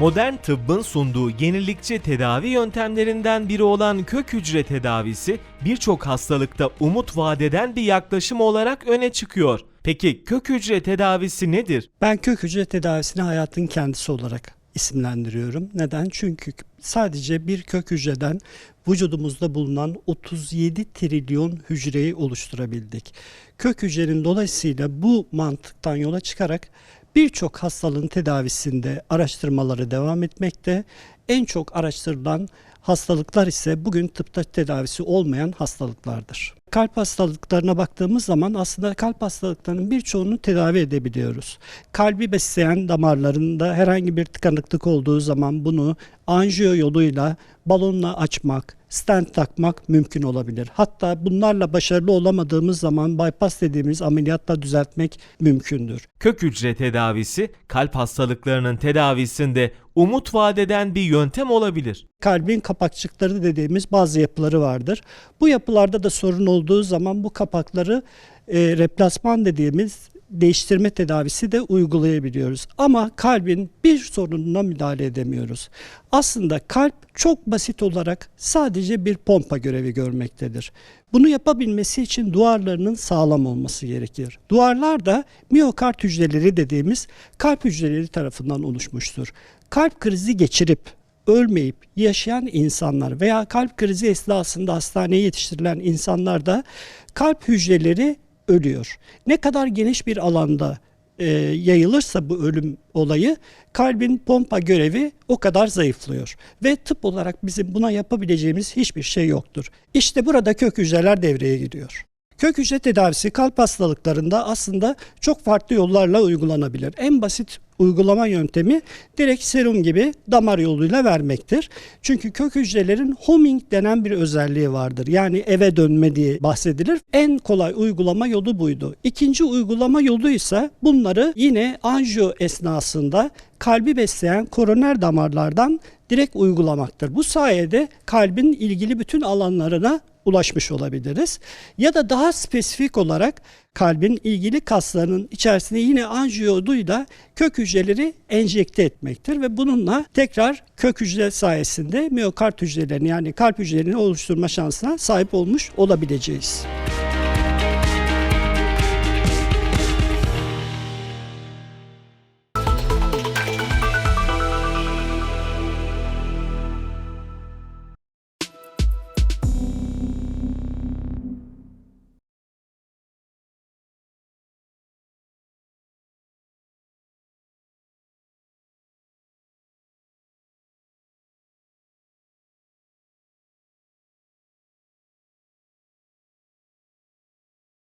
Modern tıbbın sunduğu yenilikçi tedavi yöntemlerinden biri olan kök hücre tedavisi birçok hastalıkta umut vadeden bir yaklaşım olarak öne çıkıyor. Peki kök hücre tedavisi nedir? Ben kök hücre tedavisini hayatın kendisi olarak isimlendiriyorum. Neden? Çünkü sadece bir kök hücreden vücudumuzda bulunan 37 trilyon hücreyi oluşturabildik. Kök hücrenin dolayısıyla bu mantıktan yola çıkarak birçok hastalığın tedavisinde araştırmaları devam etmekte. En çok araştırılan hastalıklar ise bugün tıpta tedavisi olmayan hastalıklardır. Kalp hastalıklarına baktığımız zaman aslında kalp hastalıklarının birçoğunu tedavi edebiliyoruz. Kalbi besleyen damarlarında herhangi bir tıkanıklık olduğu zaman bunu anjiyo yoluyla balonla açmak, stent takmak mümkün olabilir. Hatta bunlarla başarılı olamadığımız zaman bypass dediğimiz ameliyatla düzeltmek mümkündür. Kök hücre tedavisi kalp hastalıklarının tedavisinde umut vadeden bir yöntem olabilir. kalbin kapakçıkları dediğimiz bazı yapıları vardır. Bu yapılarda da sorun olduğu zaman bu kapakları e, replasman dediğimiz değiştirme tedavisi de uygulayabiliyoruz. Ama kalbin bir sorununa müdahale edemiyoruz. Aslında kalp çok basit olarak sadece bir pompa görevi görmektedir. Bunu yapabilmesi için duvarlarının sağlam olması gerekir. Duvarlar da miyokard hücreleri dediğimiz kalp hücreleri tarafından oluşmuştur. Kalp krizi geçirip ölmeyip yaşayan insanlar veya kalp krizi esnasında hastaneye yetiştirilen insanlarda kalp hücreleri ölüyor. Ne kadar geniş bir alanda e, yayılırsa bu ölüm olayı kalbin pompa görevi o kadar zayıflıyor. Ve tıp olarak bizim buna yapabileceğimiz hiçbir şey yoktur. İşte burada kök hücreler devreye giriyor. Kök hücre tedavisi kalp hastalıklarında aslında çok farklı yollarla uygulanabilir. En basit uygulama yöntemi direkt serum gibi damar yoluyla vermektir. Çünkü kök hücrelerin homing denen bir özelliği vardır. Yani eve dönme diye bahsedilir. En kolay uygulama yolu buydu. İkinci uygulama yolu ise bunları yine anjiyo esnasında kalbi besleyen koroner damarlardan direkt uygulamaktır. Bu sayede kalbin ilgili bütün alanlarına ulaşmış olabiliriz. Ya da daha spesifik olarak kalbin ilgili kaslarının içerisine yine anjiyo yoluyla kök hücreleri enjekte etmektir ve bununla tekrar kök hücre sayesinde miyokard hücrelerini yani kalp hücrelerini oluşturma şansına sahip olmuş olabileceğiz.